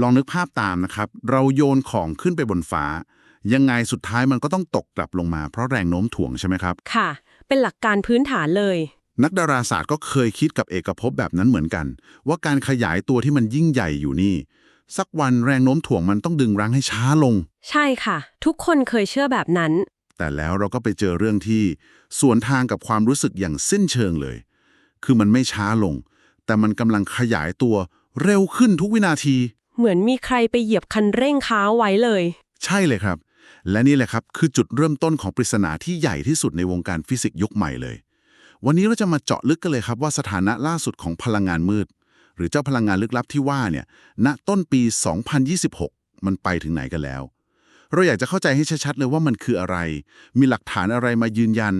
ลองนึกภาพตามนะครับ เราโยนของขึ้นไปบนฟ้า ยังไงสุดท้ายมันก็ต้องตกกลับลงมาเพราะแรงโน้มถ่วงใช่ไหมครับ ค่ะ เป็นหลักการพื้นฐานเลย นักดาราศาสตร์ก็เคยคิดกับเอกภพแบบนั้นเหมือนกัน ว่าการขยายตัวที่มันยิ่งใหญ่อยู่นี่ สักวันแรงโน้มถ่วงมันต้องดึงรั้งให้ช้าลง ใช่ค่ะ ทุกคนเคยเชื่อแบบนั้น แต่แล้วเราก็ไปเจอเรื่องที่สวนทางกับความรู้สึกอย่างสิ้นเชิงเลย คือมันไม่ช้าลง แต่มันกำลังขยายตัวเร็วขึ้นทุกวินาที เหมือนมีใครไปเหยียบคันเร่งค้าไว้เลย ใช่เลยครับ และนี่แหละครับคือจุดเริ่มต้นของปริศนาที่ใหญ่ที่สุดในวงการฟิสิกส์ยุคใหม่เลย วันนี้เราจะมาเจาะลึกกันเลยครับว่าสถานะล่าสุดของพลังงานมืด หรือเจ้าพลังงานลึกลับที่ว่าเนี่ยณต้นปี 2026 มันไปถึงไหนกันแล้ว เราอยากจะเข้าใจให้ชัดๆเลยว่ามันคืออะไร มีหลักฐานอะไรมายืนยัน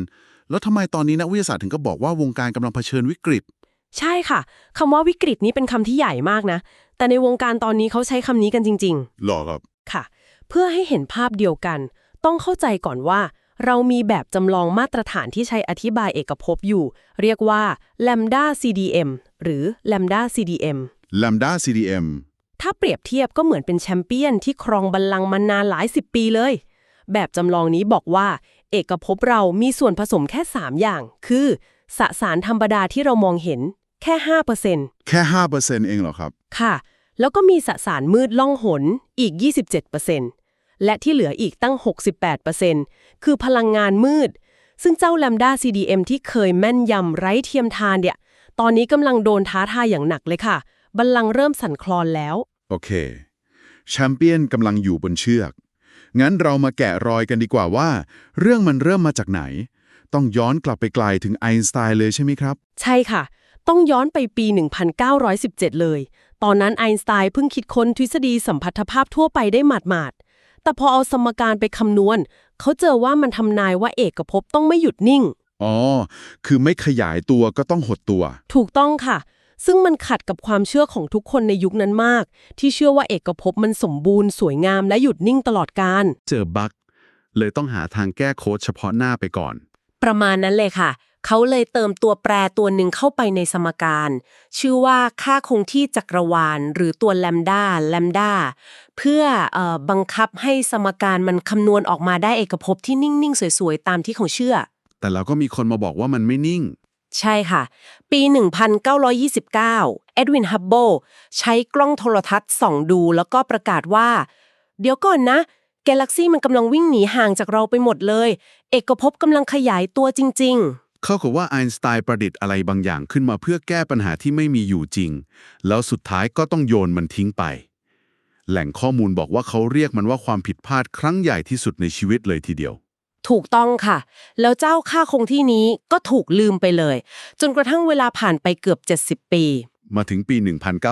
แล้วทำไมตอนนี้นักวิทยาศาสตร์ถึงก็บอกว่าวงการกำลังเผชิญวิกฤตใช่ค่ะคำว่าวิกฤตนี้เป็นคำที่ใหญ่มากนะ แต่ในวงการตอนนี้เขาใช้คำนี้กันจริง หรอครับ ๆ ค่ะ เพื่อให้เห็นภาพเดียวกัน ต้องเข้าใจก่อนว่า เรามีแบบจำลองมาตรฐานที่ใช้อธิบายเอกภพอยู่ เรียกว่า lambda CDM หรือ lambda CDM Lambda CDM ถ้าเปรียบเทียบก็เหมือนเป็นแชมเปี้ยนที่ครองบัลลังก์มานานหลายสิบปีเลย แบบจำลองนี้บอกว่า เอกภพเรามีส่วนผสมแค่ 3 อย่าง คือ สสารธรรมดาที่เรามองเห็นแค่ 5%แค่5%เองเหรอครับ ค่ะ แล้วก็มีสสารมืดล่องหนอีก 27%และที่เหลืออีกตั้ง 68%คือพลังงานมืด ซึ่งเจ้า Lambda CDM ที่เคยแม่นยำไร้เทียมทานเนี่ย ตอนนี้กำลังโดนท้าทายอย่างหนักเลยค่ะ บัลลังก์เริ่มสั่นคลอนแล้ว โอเค แชมเปี้ยนกำลังอยู่บนเชือก งั้นเรามาแกะรอยกันดีกว่าว่า เรื่องมันเริ่มมาจากไหน ต้องย้อนกลับไปไกลถึงไอน์สไตน์เลยใช่ไหมครับ ใช่ค่ะ ต้องย้อนไปปี 1917 เลย ตอนนั้นไอน์สไตน์เพิ่งคิดค้นทฤษฎีสัมพัทธภาพทั่วไปได้หมาดๆ แต่พอเอาสมการไปคำนวณ เขาเจอว่ามันทำนายว่าเอกภพต้องไม่หยุดนิ่ง อ๋อ คือไม่ขยายตัวก็ต้องหดตัว ถูกต้องค่ะ ซึ่งมันขัดกับความเชื่อของทุกคนในยุคนั้นมาก ที่เชื่อว่าเอกภพมันสมบูรณ์สวยงามและหยุดนิ่งตลอดกาล เจอบั๊กเลยต้องหาทางแก้โค้ดเฉพาะหน้าไปก่อน ประมาณนั้นเลยค่ะ เขาเลยเติมตัวแปรตัวหนึ่งเข้าไปในสมการ ชื่อว่าค่าคงที่จักรวาล หรือตัวแลมดาแลมดาเพื่อเออบังคับให้สมการมันคำนวณออกมาได้เอกภพที่นิ่ง ๆ สวย ๆ ตามที่เขาเชื่อ แต่เราก็มีคนมาบอกว่ามันไม่นิ่ง ใช่ค่ะ ปี 1929 เอ็ดวิน ฮับเบิลใช้กล้องโทรทัศน์ส่องดู แล้วก็ประกาศว่า เดี๋ยวก่อนนะ กาแล็กซี่มันกำลังวิ่งหนีห่างจากเราไปหมดเลย เอกภพกำลังขยายตัวจริงเข้ากับว่าไอน์สไตน์ประดิษฐ์อะไรบางอย่างขึ้นมาเพื่อแก้ปัญหาที่ไม่มีอยู่จริง แล้วสุดท้ายก็ต้องโยนมันทิ้งไป แหล่งข้อมูลบอกว่าเขาเรียกมันว่าความผิดพลาดครั้งใหญ่ที่สุดในชีวิตเลยทีเดียวๆถูกต้องค่ะ แล้วเจ้าค่าคงที่นี้ก็ถูกลืมไปเลย จนกระทั่งเวลาผ่านไปเกือบ 70 ปี มาถึงปี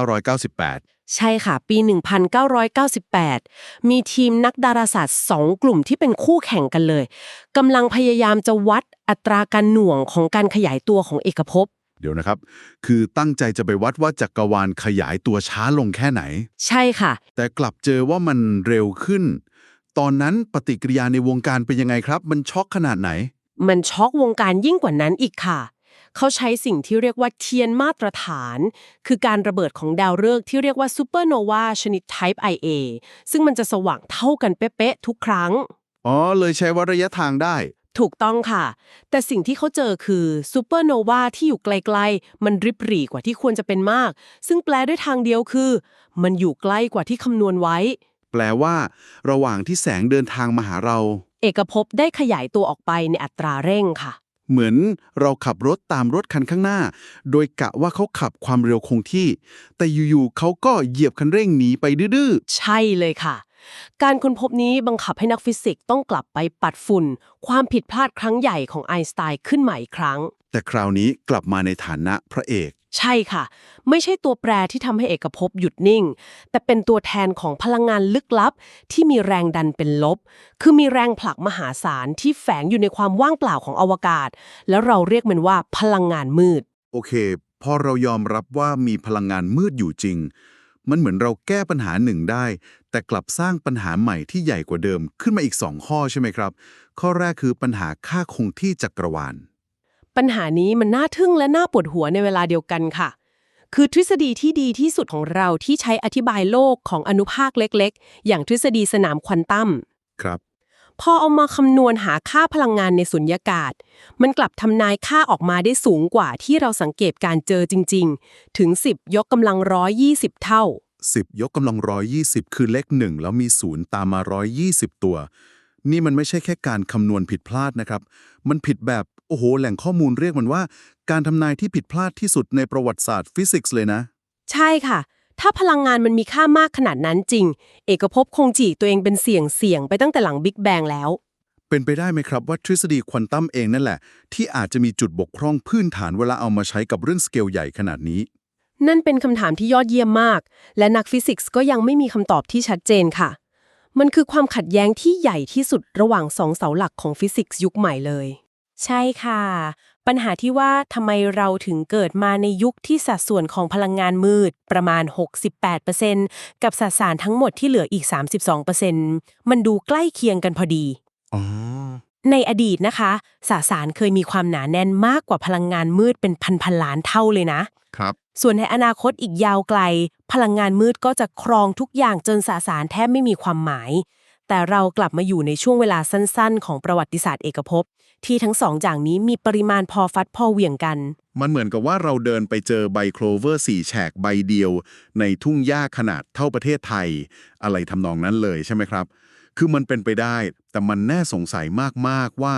1998 ใช่ค่ะ ปี 1998 มีทีมนักดาราศาสตร์สองกลุ่มที่เป็นคู่แข่งกันเลยกำลังพยายามจะวัดอัตราการหน่วงของการขยายตัวของเอกภพเดี๋ยวนะครับ คือตั้งใจจะไปวัดว่าจักรวาลขยายตัวช้าลงแค่ไหน ใช่ค่ะ แต่กลับเจอว่ามันเร็วขึ้น ตอนนั้นปฏิกิริยาในวงการเป็นยังไงครับ มันช็อกขนาดไหน มันช็อกวงการยิ่งกว่านั้นอีกค่ะ เขาใช้สิ่งที่เรียกว่าเทียนมาตรฐาน คือการระเบิดของดาวฤกษ์ที่เรียกว่าซูเปอร์โนวาชนิด Type Ia ซึ่งมันจะสว่างเท่ากันเป๊ะๆทุกครั้ง อ๋อ เลยใช้วัดระยะทางได้ ถูกต้องค่ะ แต่สิ่งที่เขาเจอคือซูเปอร์โนวาที่อยู่ไกลๆ มันริบหรี่กว่าที่ควรจะเป็นมาก ซึ่งแปลด้วยทางเดียวคือ มันอยู่ใกล้กว่าที่คำนวณไว้ แปลว่า ระหว่างที่แสงเดินทางมาหาเรา เอกภพได้ขยายตัวออกไปในอัตราเร่งค่ะ เหมือนเราขับรถตามรถคันข้างหน้า โดยกะว่าเขาขับความเร็วคงที่ แต่อยู่ๆเขาก็เหยียบคันเร่งหนีไปดื้อใช่เลยค่ะ การค้นพบนี้บังคับให้นักฟิสิกส์ต้องกลับไปปัดฝุ่น ความผิดพลาดครั้งใหญ่ของไอน์สไตน์ขึ้นใหม่อีกครั้ง แต่คราวนี้กลับมาในฐานะพระเอก ใช่ค่ะ ไม่ใช่ตัวแปรที่ทำให้เอกภพหยุดนิ่ง แต่เป็นตัวแทนของพลังงานลึกลับ ที่มีแรงดันเป็นลบ คือมีแรงผลักมหาศาลที่แฝงอยู่ในความว่างเปล่าของอวกาศ แล้วเราเรียกมันว่าพลังงานมืด โอเค พอเรายอมรับว่ามีพลังงานมืดอยู่จริง มันเหมือนเราแก้ปัญหาหนึ่งได้ แต่กลับสร้างปัญหาใหม่ที่ใหญ่กว่าเดิมขึ้นมาอีกสองข้อใช่ไหมครับ ข้อแรกคือปัญหาค่าคงที่จักรวาล ปัญหานี้มันน่าทึ่งและน่าปวดหัวในเวลาเดียวกันค่ะ คือทฤษฎีที่ดีที่สุดของเราที่ใช้อธิบายโลกของอนุภาคเล็กๆ อย่างทฤษฎีสนามควอนตัม ครับ พอเอามาคำนวณหาค่าพลังงานในสุญญากาศ มันกลับทำนายค่าออกมาได้สูงกว่าที่เราสังเกตการเจอจริง ๆ ถึง 10 ยกกำลัง120เท่า 10 ยกกำลัง120คือเลขหนึ่งแล้วมีศูนย์ตามมา120ตัว นี่มันไม่ใช่แค่การคำนวณผิดพลาดนะครับ มันผิดแบบ โอ้โห แหล่งข้อมูลเรียกมันว่า การทำนายที่ผิดพลาดที่สุดในประวัติศาสตร์ฟิสิกส์เลยนะ ใช่ค่ะ ถ้าพลังงานมันมีค่ามากขนาดนั้นจริง เอกภพคงจีตัวเองเป็นเสี่ยงเสี่ยงๆไปตั้งแต่หลังบิ๊กแบงแล้ว เป็นไปได้ไหมครับว่าทฤษฎีควอนตัมเองนั่นแหละ ที่อาจจะมีจุดบกพร่องพื้นฐานเวลาเอามาใช้กับเรื่องสเกลใหญ่ขนาดนี้ นั่นเป็นคำถามที่ยอดเยี่ยมมาก และนักฟิสิกส์ก็ยังไม่มีคำตอบที่ชัดเจนค่ะ มันคือความขัดแย้งที่ใหญ่ที่สุดระหว่างสองเสาหลักของฟิสิกส์ยุคใหม่เลย ใช่ค่ะ ปัญหาที่ว่าทำไมเราถึงเกิดมาในยุคที่สัดส่วนของพลังงานมืดประมาณ 68%กับสัดส่านทั้งหมดที่เหลืออีก 32%มันดูใกล้เคียงกันพอดี อ๋อ ในอดีตนะคะสสารเคยมีความหนาแน่นมากกว่าพลังงานมืดเป็นพันพันล้านเท่าเลยนะ ครับ ส่วนในอนาคตอีกยาวไกล พลังงานมืดก็จะครองทุกอย่างจนสสารแทบไม่มีความหมาย แต่เรากลับมาอยู่ในช่วงเวลาสั้น ๆ ของประวัติศาสตร์เอกภพ ที่ทั้งสองอย่างนี้มีปริมาณพอฟัดพอเหวี่ยงกัน มันเหมือนกับว่าเราเดินไปเจอใบโคลเวอร์สี่แฉกใบเดียว ในทุ่งหญ้าขนาดเท่าประเทศไทย อะไรทำนองนั้นเลยใช่ไหมครับ คือมันเป็นไปได้ แต่มันแน่สงสัยมากๆว่า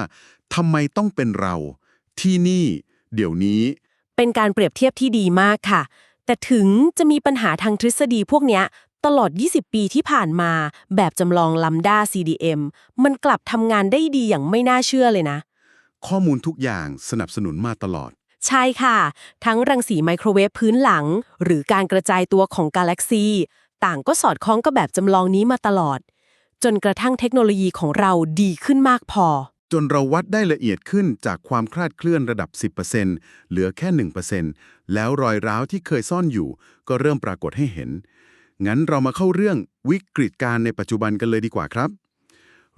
ทำไมต้องเป็นเรา ที่นี่ เดี๋ยวนี้ เป็นการเปรียบเทียบที่ดีมากค่ะ แต่ถึงจะมีปัญหาทางทฤษฎีพวกเนี้ยตลอด 20 ปีที่ผ่านมา แบบจำลองลัมดา CDM มันกลับทำงานได้ดีอย่างไม่น่าเชื่อเลยนะ ข้อมูลทุกอย่างสนับสนุนมาตลอด ใช่ค่ะ ทั้งรังสีไมโครเวฟพื้นหลัง หรือการกระจายตัวของกาแล็กซี ต่างก็สอดคล้องกับแบบจำลองนี้มาตลอด จนกระทั่งเทคโนโลยีของเราดีขึ้นมากพอ จนเราวัดได้ละเอียดขึ้นจากความคลาดเคลื่อนระดับ 10%เหลือแค่ 1%แล้วรอยร้าวที่เคยซ่อนอยู่ ก็เริ่มปรากฏให้เห็น งั้นเรามาเข้าเรื่องวิกฤตการณ์ในปัจจุบันกันเลยดีกว่าครับ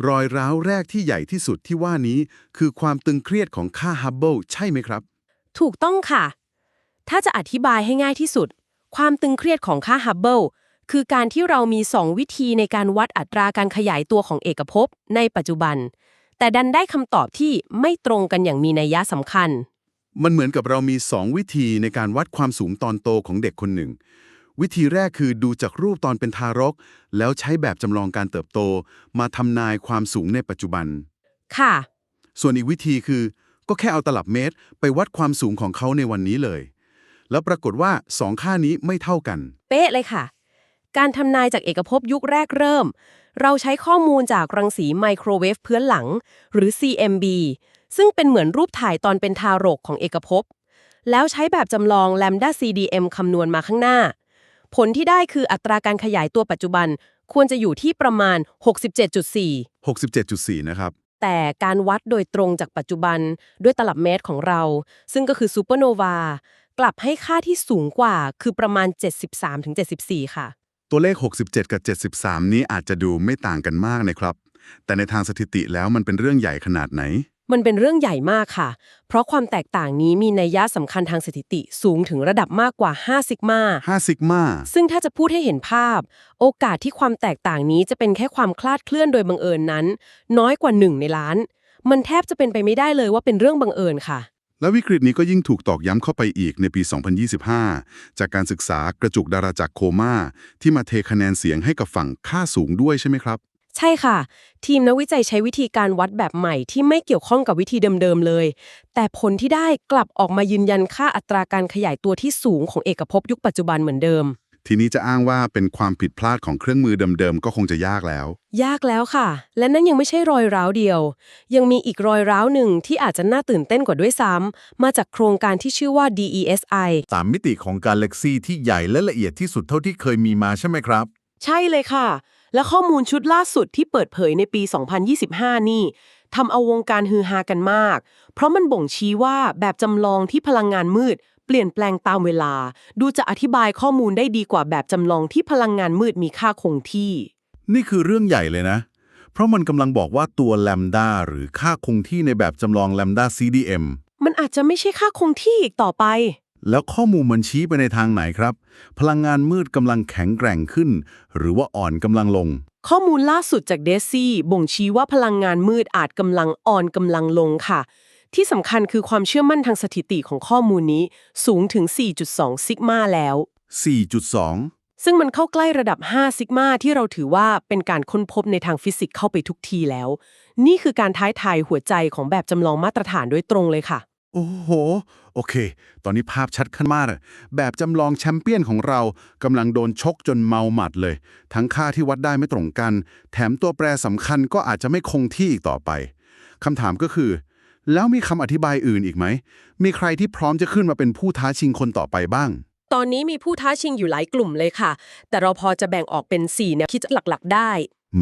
รอยร้าวแรกที่ใหญ่ที่สุดที่ว่านี้ คือความตึงเครียดของค่าฮับเบิลใช่ไหมครับ ถูกต้องค่ะ ถ้าจะอธิบายให้ง่ายที่สุด ความตึงเครียดของค่าฮับเบิลคือการที่เรามี 2 วิธีในการวัดอัตราการขยายตัวของเอกภพในปัจจุบัน แต่ดันได้คำตอบที่ไม่ตรงกันอย่างมีนัยยะสำคัญ มันเหมือนกับเรามี 2 วิธีในการวัดความสูงตอนโตของเด็กคนหนึ่ง วิธีแรกคือดูจากรูปตอนเป็นทารก แล้วใช้แบบจำลองการเติบโต มาทำนายความสูงในปัจจุบัน ค่ะ ส่วนอีกวิธีคือ ก็แค่เอาตลับเมตร ไปวัดความสูงของเขาในวันนี้เลย แล้วปรากฏว่าสองค่านี้ไม่เท่ากัน เป๊ะเลยค่ะ การทำนายจากเอกภพยุคแรกเริ่ม เราใช้ข้อมูลจากรังสีไมโครเวฟพื้นหลัง หรือ CMB ซึ่งเป็นเหมือนรูปถ่ายตอนเป็นทารกของเอกภพแล้วใช้แบบจำลอง lambda CDM คำนวณมาข้างหน้า ผลที่ได้คืออัตราการขยายตัวปัจจุบันควรจะอยู่ที่ประมาณ 67.4 67.4 นะครับ แต่การวัดโดยตรงจากปัจจุบันด้วยตลับเมตรของเรา ซึ่งก็คือซูเปอร์โนวากลับให้ค่าที่สูงกว่าคือประมาณ 73-74 ค่ะ ตัวเลข 67 กับ 73 นี้อาจจะดูไม่ต่างกันมากนะครับ แต่ในทางสถิติแล้วมันเป็นเรื่องใหญ่ขนาดไหน มันเป็นเรื่องใหญ่มากค่ะ เพราะความแตกต่างนี้มีนัยยะสำคัญทางสถิติสูงถึงระดับมากกว่า 5 ซิกมา5ซิกมาซึ่งถ้าจะพูดให้เห็นภาพ โอกาสที่ความแตกต่างนี้จะเป็นแค่ความคลาดเคลื่อนโดยบังเอิญนั้น น้อยกว่า1ในล้าน มันแทบจะเป็นไปไม่ได้เลยว่าเป็นเรื่องบังเอิญค่ะ และวิกฤตนี้ก็ยิ่งถูกตอกย้ำเข้าไปอีกในปี 2025 จากการศึกษากระจุกดาราจักรโคม่าที่มาเทคะแนนเสียงให้กับฝั่งค่าสูงด้วยใช่ไหมครับ ใช่ค่ะ ทีมนักวิจัยใช้วิธีการวัดแบบใหม่ที่ไม่เกี่ยวข้องกับวิธีเดิมๆเลย แต่ผลที่ได้กลับออกมายืนยันค่าอัตราการขยายตัวที่สูงของเอกภพยุคปัจจุบันเหมือนเดิม ทีนี้จะอ้างว่าเป็นความผิดพลาดของเครื่องมือเดิมๆก็คงจะยากแล้ว ยากแล้วค่ะ และนั่นยังไม่ใช่รอยร้าวเดียว ยังมีอีกรอยร้าวหนึ่งที่อาจจะน่าตื่นเต้นกว่าด้วยซ้ำมาจากโครงการที่ชื่อว่า DESI ตามมิติของกาแล็กซีที่ใหญ่และละเอียดที่สุดเท่าที่เคยมีมาใช่ไหมครับ ใช่เลยค่ะ และข้อมูลชุดล่าสุดที่เปิดเผยในปี 2025 นี่ทำเอาวงการฮือฮากันมาก เพราะมันบ่งชี้ว่าแบบจำลองที่พลังงานมืด เปลี่ยนแปลงตามเวลา ดูจะอธิบายข้อมูลได้ดีกว่าแบบจำลองที่พลังงานมืดมีค่าคงที่ นี่คือเรื่องใหญ่เลยนะ เพราะมันกำลังบอกว่าตัวแลมดาหรือค่าคงที่ในแบบจำลองแลมดา CDM มันอาจจะไม่ใช่ค่าคงที่อีกต่อไป แล้วข้อมูลมันชี้ไปในทางไหนครับ พลังงานมืดกำลังแข็งแกร่งขึ้น หรือว่าอ่อนกำลังลง ข้อมูลล่าสุดจากเดซี่บ่งชี้ว่าพลังงานมืดอาจกำลังอ่อนกำลังลงค่ะ ที่สำคัญคือความเชื่อมั่นทางสถิติของข้อมูลนี้สูงถึง 4.2 ซิกมาแล้ว 4.2 ซึ่งมันเข้าใกล้ระดับ 5 ซิกมาที่เราถือว่าเป็นการค้นพบในทางฟิสิกส์เข้าไปทุกทีแล้ว นี่คือการท้ายทายหัวใจของแบบจำลองมาตรฐานโดยตรงเลยค่ะ โอ้โห โอเค ตอนนี้ภาพชัดขึ้นมากเลยแบบจำลองแชมเปี้ยนของเรากำลังโดนชกจนเมาหมัดเลย ทั้งค่าที่วัดได้ไม่ตรงกัน แถมตัวแปรสำคัญก็อาจจะไม่คงที่อีกต่อไปคำถามก็คือ แล้วมีคำอธิบายอื่นอีกไหม มีใครที่พร้อมจะขึ้นมาเป็นผู้ท้าชิงคนต่อไปบ้าง ตอนนี้มีผู้ท้าชิงอยู่หลายกลุ่มเลยค่ะ แต่เราพอจะแบ่งออกเป็น4แนวคิดหลักๆ ได้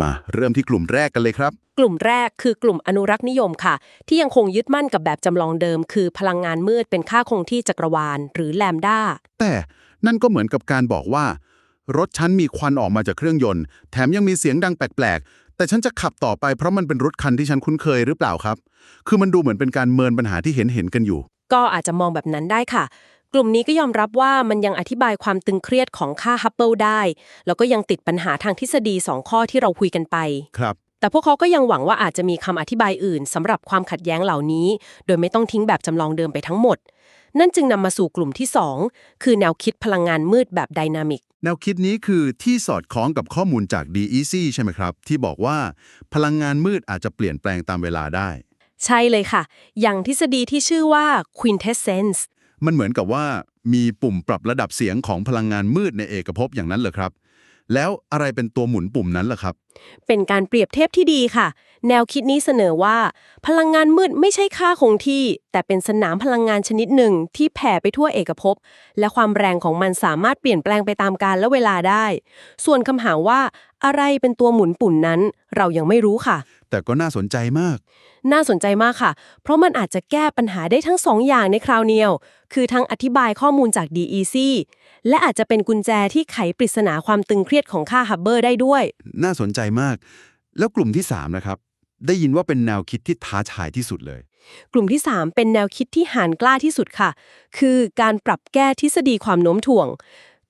มาเริ่มที่กลุ่มแรกกันเลยครับ กลุ่มแรกคือกลุ่มอนุรักษ์นิยมค่ะ ที่ยังคงยึดมั่นกับแบบจำลองเดิม คือพลังงานมืดเป็นค่าคงที่จักรวาล หรือแลมด้าแต่นั่นก็เหมือนกับการบอกว่า รถฉันมีควันออกมาจากเครื่องยนต์ แถมยังมีเสียงดังแปลกๆ แต่ฉันจะขับต่อไปเพราะมันเป็นรถคันที่ฉันคุ้นเคยหรือเปล่าครับ คือมันดูเหมือนเป็นการเมินปัญหาที่เห็นเห็นๆกันอยู่ ก็อาจจะมองแบบนั้นได้ค่ะ กลุ่มนี้ก็ยอมรับว่ามันยังอธิบายความตึงเครียดของค่าฮับเบิลได้ แล้วก็ยังติดปัญหาทางทฤษฎี 2 ข้อที่เราคุยกันไป ครับ แต่พวกเขาก็ยังหวังว่าอาจจะมีคำอธิบายอื่นสำหรับความขัดแย้งเหล่านี้ โดยไม่ต้องทิ้งแบบจำลองเดิมไปทั้งหมด นั่นจึงนำมาสู่กลุ่มที่ 2 คือแนวคิดพลังงานมืดแบบไดนามิก แนวคิดนี้คือที่สอดคล้องกับข้อมูลจาก DEC ใช่ไหมครับ ที่บอกว่าพลังงานมืดอาจจะเปลี่ยนแปลงตามเวลาได้ ใช่เลยค่ะ อย่างทฤษฎีที่ชื่อว่า quintessence มันเหมือนกับว่ามีปุ่มปรับระดับเสียงของพลังงานมืดในเอกภพอย่างนั้นเหรอครับ แล้วอะไรเป็นตัวหมุนปุ่มนั้นล่ะครับ เป็นการเปรียบเทียบที่ดีค่ะ แนวคิดนี้เสนอว่า พลังงานมืดไม่ใช่ค่าคงที่ แต่เป็นสนามพลังงานชนิดหนึ่งที่แผ่ไปทั่วเอกภพ และความแรงของมันสามารถเปลี่ยนแปลงไปตามกาลและเวลาได้ ส่วนคำถามว่า อะไรเป็นตัวหมุนปุ่มนั้น เรายังไม่รู้ค่ะ แต่ก็น่าสนใจมาก น่าสนใจมากค่ะ เพราะมันอาจจะแก้ปัญหาได้ทั้งสองอย่างในคราวเดียว คือทั้งอธิบายข้อมูลจาก DEC และอาจจะเป็นกุญแจที่ไขปริศนาความตึงเครียดของค่าฮับเบอร์ได้ด้วย น่าสนใจมาก แล้วกลุ่มที่3นะครับ ได้ยินว่าเป็นแนวคิดที่ท้าทายที่สุดเลย กลุ่มที่ 3 เป็นแนวคิดที่หานกล้าที่สุดค่ะ คือการปรับแก้ทฤษฎีความโน้มถ่วง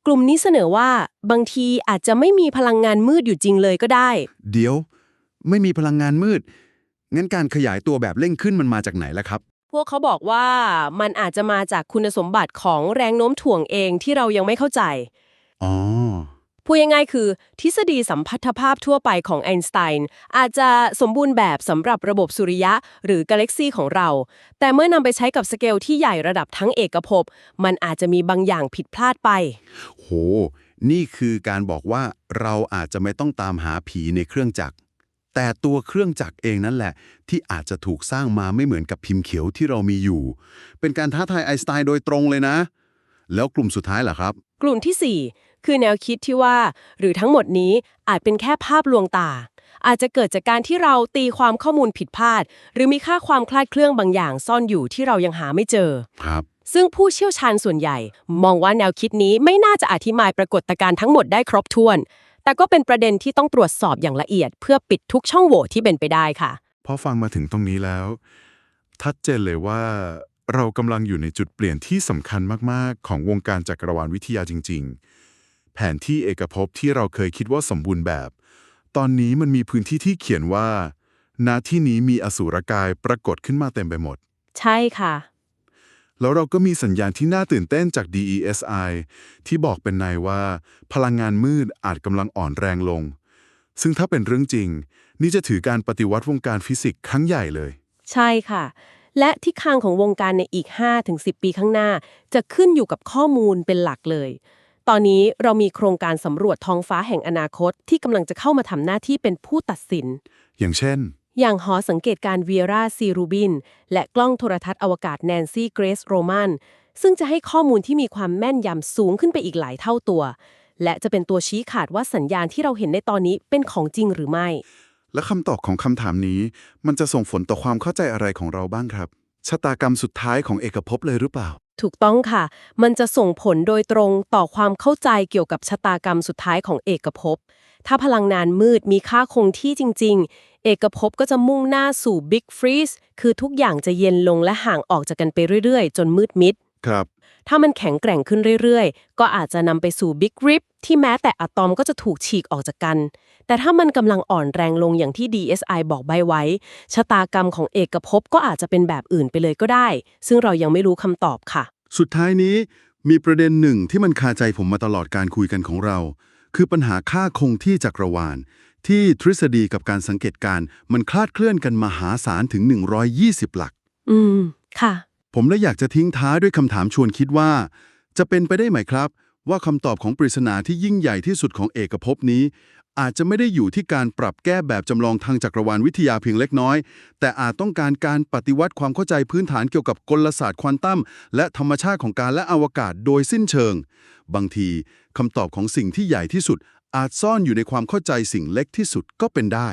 กลุ่มนี้เสนอว่าบางทีอาจจะไม่มีพลังงานมืดอยู่จริงเลยก็ได้ เดี๋ยว ไม่มีพลังงานมืด งั้นการขยายตัวแบบเร่งขึ้นมันมาจากไหนล่ะครับ พวกเขาบอกว่ามันอาจจะมาจากคุณสมบัติของแรงโน้มถ่วงเองที่เรายังไม่เข้าใจ อ๋อ พูดง่ายๆคือ ทฤษฎีสัมพัทธภาพทั่วไปของไอน์สไตน์อาจจะสมบูรณ์แบบสำหรับระบบสุริยะหรือกาแล็กซีของเรา แต่เมื่อนำไปใช้กับสเกลที่ใหญ่ระดับทั้งเอกภพ มันอาจจะมีบางอย่างผิดพลาดไป โห นี่คือการบอกว่าเราอาจจะไม่ต้องตามหาผีในเครื่องจักร แต่ตัวเครื่องจักรเองนั่นแหละ ที่อาจจะถูกสร้างมาไม่เหมือนกับพิมพ์เขียวที่เรามีอยู่ เป็นการท้าทายไอน์สไตน์โดยตรงเลยนะ แล้วกลุ่มสุดท้ายล่ะครับ กลุ่มทีสี่ 4 คือแนวคิดที่ว่า หรือทั้งหมดนี้อาจเป็นแค่ภาพลวงตา อาจจะเกิดจากการที่เราตีความข้อมูลผิดพลาด หรือมีค่าความคลาดเคลื่อนบางอย่างซ่อนอยู่ที่เรายังหาไม่เจอครับซึ่งผู้เชี่ยวชาญส่วนใหญ่ มองว่าแนวคิดนี้ไม่น่าจะอธิบายปรากฏการณ์ทั้งหมดได้ครบถ้วน แต่ก็เป็นประเด็นที่ต้องตรวจสอบอย่างละเอียด เพื่อปิดทุกช่องโหว่ที่เป็นไปได้ค่ะ พอฟังมาถึงตรงนี้แล้วทัดเจนเลยว่าเรากำลังอยู่ในจุดเปลี่ยนที่สำคัญมาก ๆ ของวงการจักรวาลวิทยาจริง ๆ แผนที่เอกภพที่เราเคยคิดว่าสมบูรณ์แบบ ตอนนี้มันมีพื้นที่ที่เขียนว่าณที่นี้มีอสูรกายปรากฏขึ้นมาเต็มไปหมด ใช่ค่ะ แล้วเราก็มีสัญญาณที่น่าตื่นเต้นจาก DESI ที่บอกเป็นในว่า พลังงานมืดอาจกำลังอ่อนแรงลง ซึ่งถ้าเป็นเรื่องจริง นี่จะถือการปฏิวัติวงการฟิสิกส์ครั้งใหญ่เลย ใช่ค่ะ และทิศทางของวงการในอีก 5-10 ปีข้างหน้า จะขึ้นอยู่กับข้อมูลเป็นหลักเลย ตอนนี้เรามีโครงการสำรวจท้องฟ้าแห่งอนาคตที่กำลังจะเข้ามาทำหน้าที่เป็นผู้ตัดสิน อย่างเช่น อย่างหอสังเกตการเวียร่าซีรูบิน และกล้องโทรทัศน์อวกาศแนนซี่เกรซโรมันซึ่งจะให้ข้อมูลที่มีความแม่นยำสูงขึ้นไปอีกหลายเท่าตัว และจะเป็นตัวชี้ขาดว่าสัญญาณที่เราเห็นในตอนนี้เป็นของจริงหรือไม่ และคำตอบของคำถามนี้ มันจะส่งผลต่อความเข้าใจอะไรของเราบ้างครับ ชะตากรรมสุดท้ายของเอกภพเลยหรือเปล่า ถูกต้องค่ะ มันจะส่งผลโดยตรงต่อความเข้าใจเกี่ยวกับชะตากรรมสุดท้ายของเอกภพถ้าพลังงานมืดมีค่าคงที่จริงๆ เอกภพก็จะมุ่งหน้าสู่ Big Freeze คือทุกอย่างจะเย็นลงและห่างออกจากกันไปเรื่อยๆ จนมืดมิด ครับ ถ้ามันแข็งแกร่งขึ้นเรื่อยๆ ก็อาจจะนำไปสู่บิ๊กริปที่แม้แต่อะตอมก็จะถูกฉีกออกจากกัน แต่ถ้ามันกำลังอ่อนแรงลงอย่างที่ DSI บอกใบไว้ ชะตากรรมของเอกภพก็อาจจะเป็นแบบอื่นไปเลยก็ได้ ซึ่งเรายังไม่รู้คำตอบค่ะ สุดท้ายนี้มีประเด็นหนึ่งที่มันคาใจผมมาตลอดการคุยกันของเรา คือปัญหาค่าคงที่จักรวาล ที่ทฤษฎีกับการสังเกตการณ์มันคลาดเคลื่อนกันมหาศาลถึง 120 หลัก อืม ค่ะ ผมเลยอยากจะทิ้งท้ายด้วยคำถามชวนคิดว่า จะเป็นไปได้ไหมครับ ว่าคำตอบของปริศนาที่ยิ่งใหญ่ที่สุดของเอกภพนี้ อาจจะไม่ได้อยู่ที่การปรับแก้แบบจำลองทางจักรวาลวิทยาเพียงเล็กน้อย แต่อาจต้องการการปฏิวัติความเข้าใจพื้นฐานเกี่ยวกับกลศาสตร์ควอนตัมและธรรมชาติของการและอวกาศโดยสิ้นเชิง บางทีคำตอบของสิ่งที่ใหญ่ที่สุด อาจซ่อนอยู่ในความเข้าใจสิ่งเล็กที่สุดก็เป็นได้